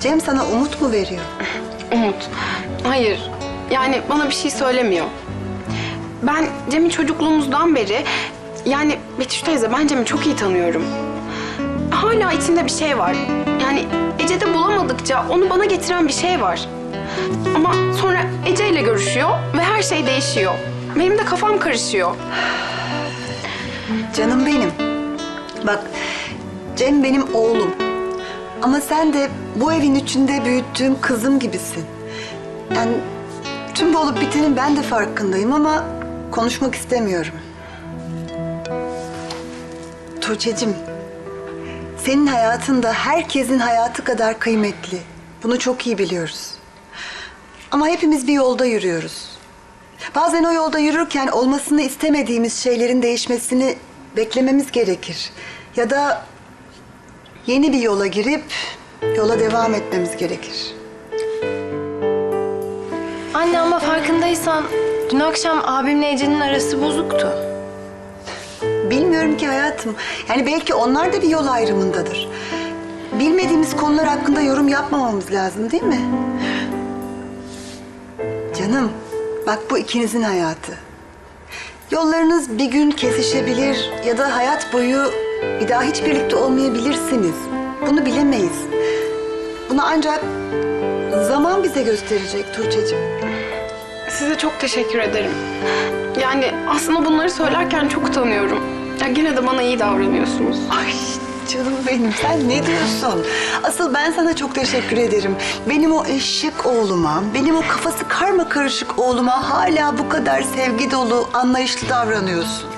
Cem sana umut mu veriyor? Umut. Hayır. Yani bana bir şey söylemiyor. Ben Cem'i çocukluğumuzdan beri yani Betüş teyze ben Cem'i çok iyi tanıyorum. Hala içinde bir şey var. Yani Ece'de bulamadıkça onu bana getiren bir şey var. Ama sonra Ece ile görüşüyor ve her şey değişiyor. Benim de kafam karışıyor. Canım benim. Bak Cem benim oğlum. Ama sen de bu evin içinde büyüttüğüm kızım gibisin. Yani tüm bu olup bitenin ben de farkındayım ama konuşmak istemiyorum. Tuğçe'cim, senin hayatın da herkesin hayatı kadar kıymetli. Bunu çok iyi biliyoruz. Ama hepimiz bir yolda yürüyoruz. Bazen o yolda yürürken olmasını istemediğimiz şeylerin değişmesini beklememiz gerekir. Ya da yeni bir yola girip yola devam etmemiz gerekir. Anne ama farkındaysan dün akşam abimle Ece'nin arası bozuktu. Bilmiyorum ki hayatım. Yani belki onlar da bir yol ayrımındadır. Bilmediğimiz konular hakkında yorum yapmamamız lazım değil mi? Canım, bak bu ikinizin hayatı. Yollarınız bir gün kesişebilir ya da hayat boyu bir daha hiç birlikte olmayabilirsiniz. Bunu bilemeyiz. Bunu ancak zaman bize gösterecek Tuğçe'cim. Size çok teşekkür ederim. Yani aslında bunları söylerken çok utanıyorum. Ya gene de bana iyi davranıyorsunuz. Ay canım benim sen ne diyorsun? Asıl ben sana çok teşekkür ederim. Benim o eşek oğluma, benim o kafası karma karışık oğluma hala bu kadar sevgi dolu, anlayışlı davranıyorsun.